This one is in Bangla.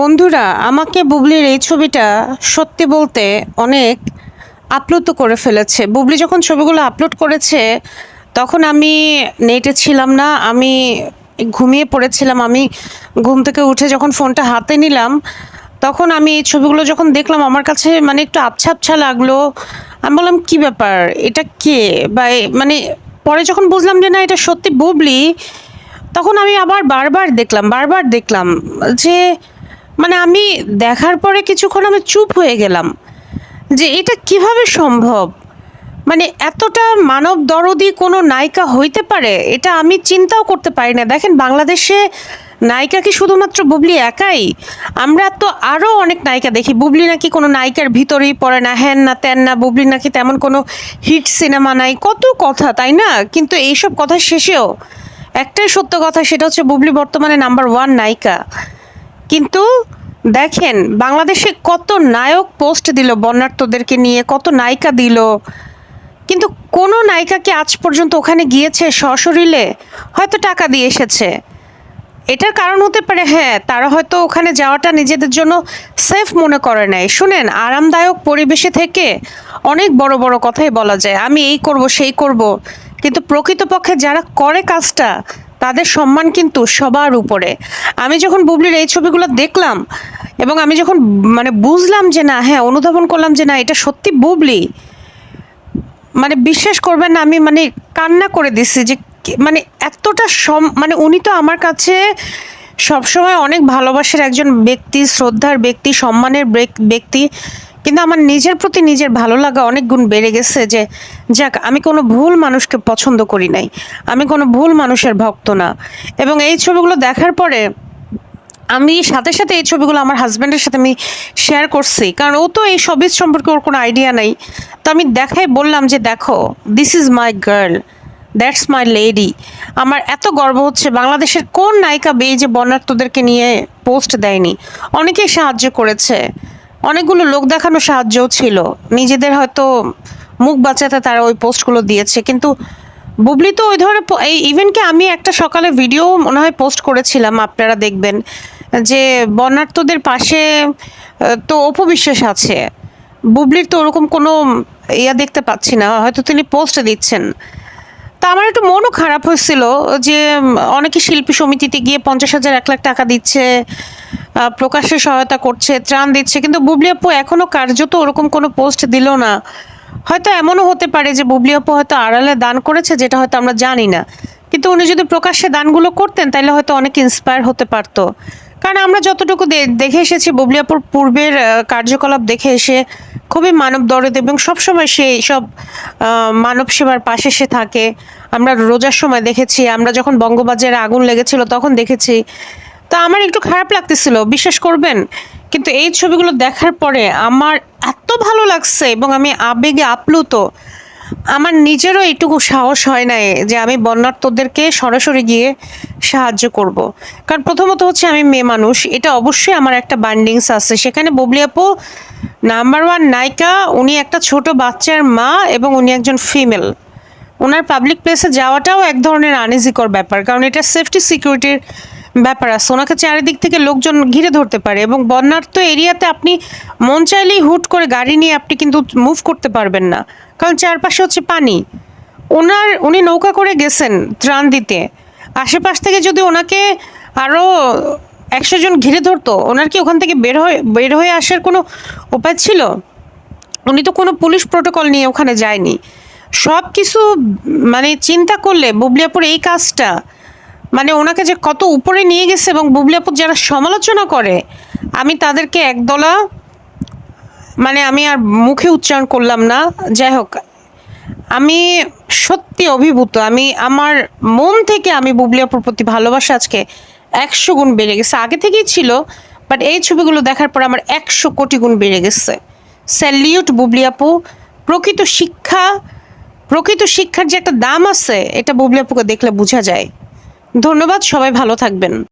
বন্ধুরা, আমাকে বুবলির এই ছবিটা সত্যি বলতে অনেক আপ্লুত করে ফেলেছে। বুবলি যখন ছবিগুলো আপলোড করেছে, তখন আমি নেটে ছিলাম না, আমি ঘুমিয়ে পড়েছিলাম। আমি ঘুম থেকে উঠে যখন ফোনটা হাতে নিলাম, তখন আমি এই ছবিগুলো যখন দেখলাম, আমার কাছে মানে একটু আবছা আবছা লাগল। আমি বললাম, কি ব্যাপার? এটা কে? বা মানে পরে যখন বুঝলাম যে না, এটা সত্যি বুবলি, তখন আমি আবার বারবার দেখলাম বারবার দেখলাম যে মানে আমি দেখার পরে কিছুক্ষণ আমি চুপ হয়ে গেলাম যে এটা কীভাবে সম্ভব? মানে এতটা মানব দরদি কোনো নায়িকা হইতে পারে? এটা আমি চিন্তাও করতে পারি না। দেখেন, বাংলাদেশে নায়িকা কি শুধুমাত্র বুবলি একাই? আমরা তো আরও অনেক নায়িকা দেখি। বুবলি নাকি কোনো নায়িকার ভিতরেই পড়ে না হ্যান না ত্যান না, বুবলি নাকি তেমন কোনো হিট সিনেমা নাই। কত কথা, তাই না? কিন্তু এইসব কথা শেষেও একটাই সত্য কথা, সেটা হচ্ছে বুবলি বর্তমানে নাম্বার ওয়ান নায়িকা। কিন্তু দেখেন, বাংলাদেশে কত নায়ক পোস্ট দিল বন্যার্থদেরকে নিয়ে, কত নায়িকা দিল। কিন্তু কোনো নায়িকাকে আজ পর্যন্ত ওখানে গিয়েছে সশরীরে? হয়তো টাকা দিয়ে এসেছে। এটার কারণ হতে পারে হ্যাঁ তারা হয়তো ওখানে যাওয়াটা নিজেদের জন্য সেফ মনে করে নাই। শুনেন, আরামদায়ক পরিবেশে থেকে অনেক বড় বড় কথাই বলা যায়, আমি এই করব, সেই করব। কিন্তু প্রকৃতপক্ষে যারা করে কাজটা তাদের সম্মান কিন্তু সবার উপরে। আমি যখন বুবলির এই ছবিগুলো দেখলাম এবং আমি যখন মানে বুঝলাম যে না হ্যাঁ অনুধাবন করলাম যে না, এটা সত্যি বুবলি মানে বিশ্বাস করবেন না, আমি মানে কান্না করে দিছি যে মানে এতটা সম মানে উনি তো আমার কাছে সবসময় অনেক ভালোবাসার একজন ব্যক্তি, শ্রদ্ধার ব্যক্তি, সম্মানের ব্যক্তি। কিন্তু আমার নিজের প্রতি নিজের ভালো লাগা অনেক গুণ বেড়ে গেছে যে, যাক, আমি কোনো ভুল মানুষকে পছন্দ করি নাই। আমি কোনো ভুল মানুষের ভক্ত না। এবং এই ছবিগুলো দেখার পরে আমি সাথে সাথে এই ছবিগুলো আমার হাজব্যান্ডের সাথে আমি শেয়ার করছি। কারণ ও তো এই সবিজ সম্পর্কে ওর কোনো আইডিয়া নাই। তো আমি দেখাই বললাম যে, দেখো this is my girl that's my lady আমার এত গর্ব হচ্ছে, বাংলাদেশের কোন নায়িকা বেয়ে যে বন্যার্থদেরকে নিয়ে পোস্ট দেয়নি? অনেকেই সাহায্য করেছে। অনেকগুলো লোক দেখানো সাহায্যও ছিল। নিজেদের হয়তো মুখ বাঁচাতে তারা ওই পোস্টগুলো দিয়েছে। কিন্তু বুবলি তো ওই ধরনের এই ইভেনকে আমি একটা সকালে ভিডিও মনে হয় পোস্ট করেছিলাম, আপনারা দেখবেন, যে বন্যার্থদের পাশে তো অপবিশ্বাস আছে। বুবলির তো ওরকম কোনো ইয়া দেখতে পাচ্ছি না, হয়তো তিনি পোস্ট দিচ্ছেন। তা আমার একটু মনও খারাপ হয়েছিল যে অনেকে শিল্পী সমিতিতে গিয়ে পঞ্চাশ হাজার, এক লাখ টাকা দিচ্ছে প্রকাশ্যে সহায়তা করছে, ত্রাণ দিচ্ছে, কিন্তু বুবলি আপু এখনও কার্যত ওরকম কোনো পোস্ট দিল না। হয়তো এমনও হতে পারে যে, বুবলি আপু হয়তো আড়ালে দান করেছে, যেটা হয়তো আমরা জানি না। কিন্তু উনি যদি প্রকাশ্যে দানগুলো করতেন তাহলে হয়তো অনেক ইন্সপায়ার হতে পারতো। কারণ আমরা যতটুকু দেখে এসেছি বুবলি আপুর পূর্বের কার্যকলাপ দেখে এসে খুবই মানব দরদ এবং সবসময় সে সব মানব সেবার পাশে সে থাকে। আমরা রোজার সময় দেখেছি, আমরা যখন বঙ্গবাজারে আগুন লেগেছিল তখন দেখেছি। তা আমার একটু খারাপ লাগতেছিল, বিশ্বাস করবেন? কিন্তু এই ছবিগুলো দেখার পরে আমার এত ভালো লাগছে এবং আমি আবেগে আপ্লুত আমার নিজেরও এইটুকু সাহস হয় নাই যে আমি বন্যার্থদেরকে সরাসরি গিয়ে সাহায্য করব। কারণ প্রথমত হচ্ছে আমি মেয়ে মানুষ, এটা অবশ্যই আমার একটা বান্ডিংস আছে। সেখানে ববলি আপু নাম্বার ওয়ান নায়িকা, উনি একটা ছোট বাচ্চার মা এবং উনি একজন ফিমেল ওনার পাবলিক প্লেসে যাওয়াটাও এক ধরনের আনইজিকর ব্যাপার, কারণ এটা সেফটি সিকিউরিটির ব্যাপার আছে। ওনাকে চারিদিক থেকে লোকজন ঘিরে ধরতে পারে এবং বন্যার্থ এরিয়াতে আপনি মন চাইলেই হুট করে গাড়ি নিয়ে আপনি কিন্তু মুভ করতে পারবেন না। কারণ চারপাশে হচ্ছে পানি। ওনার, উনি নৌকা করে গেছেন ত্রাণ দিতে। আশেপাশ থেকে যদি ওনাকে আরও একশো জন ঘিরে ধরতো, ওনার কি ওখান থেকে বের হয়ে বের হয়ে আসার কোনো উপায় ছিল? উনি তো কোনো পুলিশ প্রোটোকল নিয়ে ওখানে যায়নি। সব কিছু মানে চিন্তা করলে বুবলিয়াপুর এই কাজটা মানে ওনাকে যে কত উপরে নিয়ে গেছে এবং বুবলিয়াপুর যারা সমালোচনা করে, আমি তাদেরকে একদলা মানে আমি আর মুখে উচ্চারণ করলাম না। যাই হোক, আমি সত্যি অভিভূত। আমি, আমার মন থেকে আমি বুবলিয়াপুর প্রতি ভালোবাসা আজকে একশো গুণ বেড়ে গেছে। আগে থেকেই ছিল বাট এই ছবিগুলো দেখার পর আমার একশো কোটি গুণ বেড়ে গেছে। স্যালিউট বুবলিয়াপু প্রকৃত শিক্ষা, প্রকৃত শিক্ষার যে একটা দাম আছে, এটা বুবলিয়াপুকে দেখলে বোঝা যায়। ধন্যবাদ, সবাই ভালো থাকবেন।